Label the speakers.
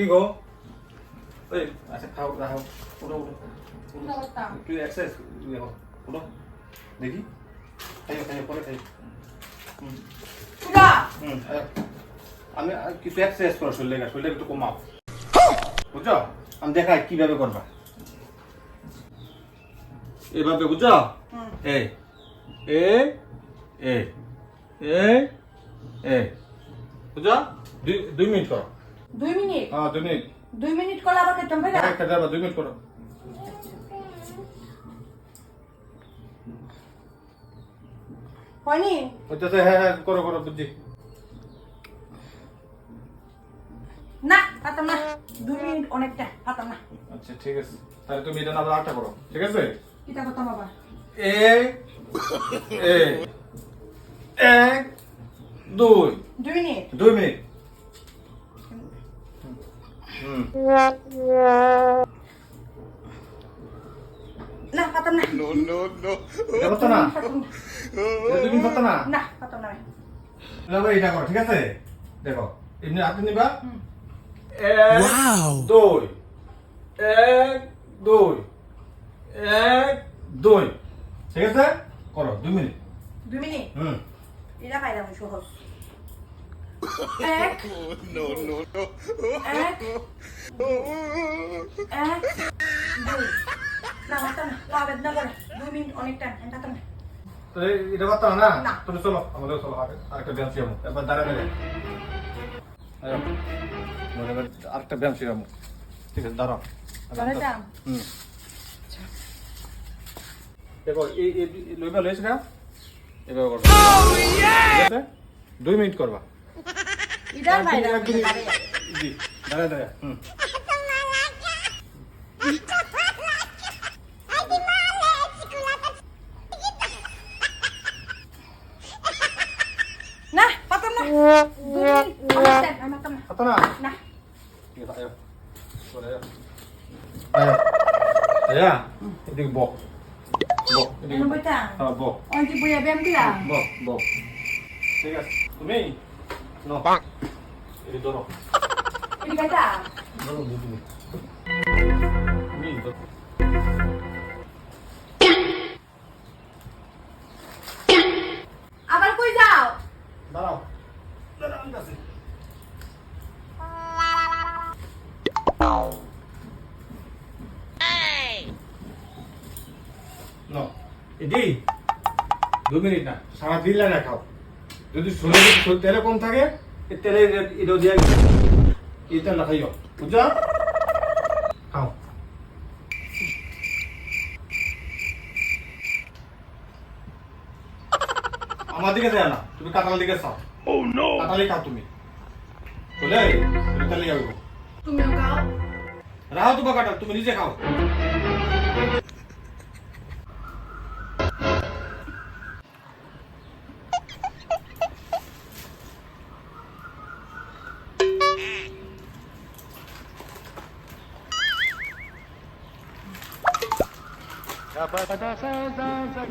Speaker 1: কি গো? ওই আচ্ছা খাও রাখো উঠো উঠো। একটু এক্সারসাইজ দেখো উঠো। দেখি। খাইও খাইও পরে খাইও হুম। আমি কিছু এক্সারসাইজ করো শরীরে শরীরে একটু কমাও। বুঝছ? আমি দেখাই কীভাবে করবা। এভাবে বুঝছ। এই এ এ এ এ। বুঝছ? দুই দুই মিনিট করো।
Speaker 2: দুই মিনিট?
Speaker 1: হ্যাঁ দুই মিনিট।
Speaker 2: দুই মিনিট করলে আবার
Speaker 1: হ্যাঁ খেতে পারবা দুই মিনিট করো।
Speaker 2: হয়নি?
Speaker 1: হচ্ছে হ্যাঁ হ্যাঁ করো করো বুঝছি।
Speaker 2: না পাতাম না। দুই মিনিট অনেকটা পাতাম না।
Speaker 1: আচ্ছা ঠিক আছে। তাহলে তুমি এটা না আবার আটটা করো ঠিক আছে?
Speaker 2: কিতা করতাম আবার।
Speaker 1: এ এ এক দুই।
Speaker 2: দুই মিনিট।
Speaker 1: দুই মিনিট।
Speaker 2: না পাতাম না।
Speaker 1: না
Speaker 2: পাতাম না।
Speaker 1: এটা দুই মিনিট না?
Speaker 2: না পাতাম না। ভাই।
Speaker 1: এটা করো ঠিক আছে? দেখো এমনি হাতে নিবা। এক দুই। এক দুই। এক দুই। ঠিক আছে? করো দুই মিনিট।
Speaker 2: দুই মিনিট?
Speaker 1: হুম।
Speaker 2: এটা পাইলাম সহজ। এক এক এক দুই। না পাতাম না পা বেদনা করে দুই মিনিট অনেক টাইম আমি পাতাম না।
Speaker 1: তো এটা করতো না?
Speaker 2: না।
Speaker 1: তুমি চলো আমাদের চলো আগে আরেকটা ব্যায়াম শিখাবো। এবার দাঁড়া দাঁড়া। আরেকটা ব্যায়াম শিখাবো। ঠিক আছে দাঁড়াও। হুম। দেখো এই এই লইবা লইছ না এবার করবা দুই মিনিট করবা।
Speaker 2: এটা পাইলাম
Speaker 1: এক মিনিট। জি দাঁড়া দাঁড়া হুম
Speaker 2: না পাতাম না দুই মিনিট অনেক টাইম আমি পাতাম না
Speaker 1: হতো না
Speaker 2: না
Speaker 1: ঠিক আছে আয়ো চলে আয়ো আয়ো আয়া এদিকে বক বক এদিকে
Speaker 2: এনে বইতা
Speaker 1: তুমি নো এই ধরো
Speaker 2: এই গাইতা
Speaker 1: ধরো দুই মিনিট তুমি ধরো
Speaker 2: আবার কই যাও
Speaker 1: দাঁড়াও দাঁড়াও আমি কাছে নো এদি দু মিনিট না সারা দিন লাগা খাও যদি শরীরে তেলে কম থাকে তেলে এটাও দিয়ে খাইও বুঝছ? খাও। আমার দিকে যায় না তুমি কাঁঠাল দিকে চাও কাঁঠালি খাও তুমি। বলে তুমি তাহলে যাবে
Speaker 2: তুমিও খাও।
Speaker 1: রাহো তোমার কাঁঠাল তুমি নিজে খাও। Kabada sa sa sa